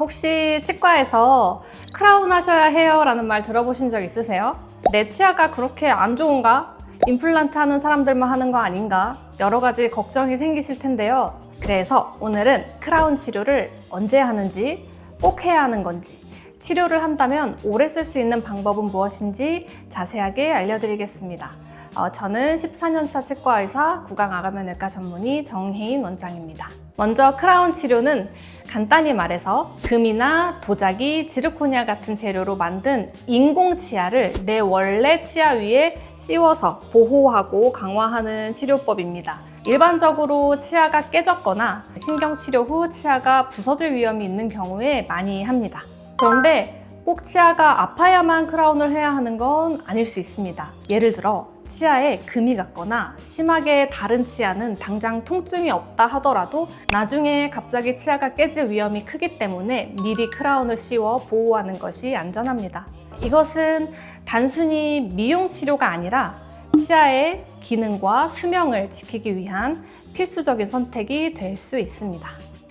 혹시 치과에서 크라운 하셔야 해요 라는 말 들어보신 적 있으세요? 내 치아가 그렇게 안 좋은가? 임플란트 하는 사람들만 하는 거 아닌가? 여러 가지 걱정이 생기실 텐데요. 그래서 오늘은 크라운 치료를 언제 하는지, 꼭 해야 하는 건지, 치료를 한다면 오래 쓸 수 있는 방법은 무엇인지 자세하게 알려드리겠습니다. 어, 저는 14년차 치과의사 구강아가면외과 전문의 정혜인 원장입니다. 먼저 크라운 치료는 간단히 말해서 금이나 도자기, 지르코니아 같은 재료로 만든 인공 치아를 내 원래 치아 위에 씌워서 보호하고 강화하는 치료법입니다. 일반적으로 치아가 깨졌거나 신경치료 후 치아가 부서질 위험이 있는 경우에 많이 합니다. 그런데 꼭 치아가 아파야만 크라운을 해야 하는 건 아닐 수 있습니다. 예를 들어 치아에 금이 갔거나 심하게 다른 치아는 당장 통증이 없다 하더라도 나중에 갑자기 치아가 깨질 위험이 크기 때문에 미리 크라운을 씌워 보호하는 것이 안전합니다. 이것은 단순히 미용 치료가 아니라 치아의 기능과 수명을 지키기 위한 필수적인 선택이 될 수 있습니다.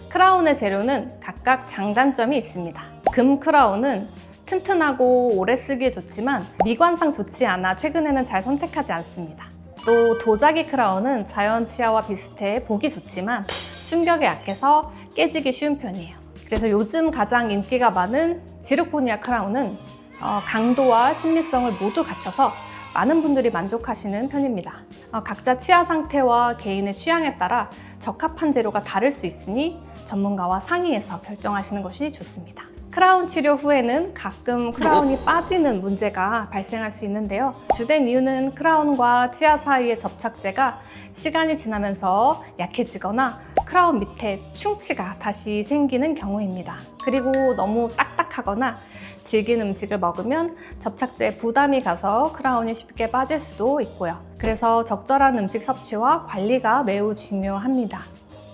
크라운의 재료는 각각 장단점이 있습니다. 금 크라운은 튼튼하고 오래 쓰기에 좋지만 미관상 좋지 않아 최근에는 잘 선택하지 않습니다. 또 도자기 크라운은 자연 치아와 비슷해 보기 좋지만 충격에 약해서 깨지기 쉬운 편이에요. 그래서 요즘 가장 인기가 많은 지르코니아 크라운은 어, 강도와 신미성을 모두 갖춰서 많은 분들이 만족하시는 편입니다. 어, 각자 치아 상태와 개인의 취향에 따라 적합한 재료가 다를 수 있으니 전문가와 상의해서 결정하시는 것이 좋습니다. 크라운 치료 후에는 가끔 크라운이 빠지는 문제가 발생할 수 있는데요. 주된 이유는 크라운과 치아 사이의 접착제가 시간이 지나면서 약해지거나 크라운 밑에 충치가 다시 생기는 경우입니다. 그리고 너무 딱딱하거나 질긴 음식을 먹으면 접착제에 부담이 가서 크라운이 쉽게 빠질 수도 있고요. 그래서 적절한 음식 섭취와 관리가 매우 중요합니다.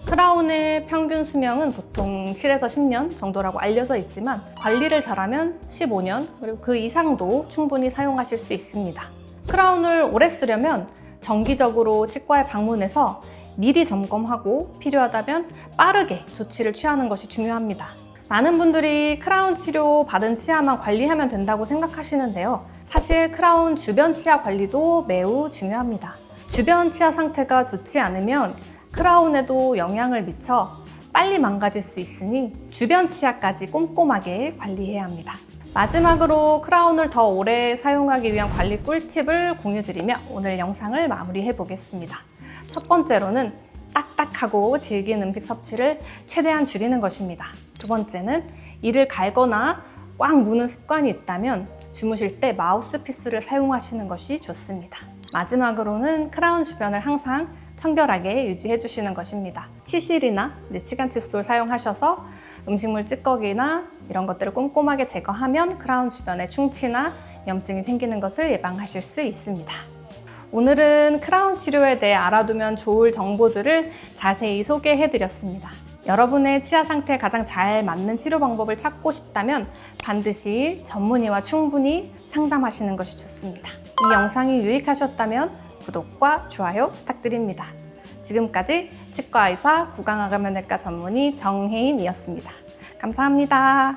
크라운의 평균 수명은 보통 7에서 10년 정도라고 알려져 있지만 관리를 잘하면 15년 그리고 그 이상도 충분히 사용하실 수 있습니다. 크라운을 오래 쓰려면 정기적으로 치과에 방문해서 미리 점검하고 필요하다면 빠르게 조치를 취하는 것이 중요합니다. 많은 분들이 크라운 치료 받은 치아만 관리하면 된다고 생각하시는데요. 사실 크라운 주변 치아 관리도 매우 중요합니다. 주변 치아 상태가 좋지 않으면 크라운에도 영향을 미쳐 빨리 망가질 수 있으니 주변 치아까지 꼼꼼하게 관리해야 합니다. 마지막으로 크라운을 더 오래 사용하기 위한 관리 꿀팁을 공유드리며 오늘 영상을 마무리해 보겠습니다. 첫 번째로는 딱딱하고 질긴 음식 섭취를 최대한 줄이는 것입니다. 두 번째는 이를 갈거나 꽉 무는 습관이 있다면 주무실 때 마우스피스를 사용하시는 것이 좋습니다. 마지막으로는 크라운 주변을 항상 청결하게 유지해 주시는 것입니다. 치실이나 치간 칫솔 사용하셔서 음식물 찌꺼기나 이런 것들을 꼼꼼하게 제거하면 크라운 주변에 충치나 염증이 생기는 것을 예방하실 수 있습니다. 오늘은 크라운 치료에 대해 알아두면 좋을 정보들을 자세히 소개해 드렸습니다. 여러분의 치아 상태에 가장 잘 맞는 치료 방법을 찾고 싶다면 반드시 전문의와 충분히 상담하시는 것이 좋습니다. 이 영상이 유익하셨다면 구독과 좋아요 부탁드립니다. 지금까지 치과의사 구강아가면외과 전문의 정혜인이었습니다. 감사합니다.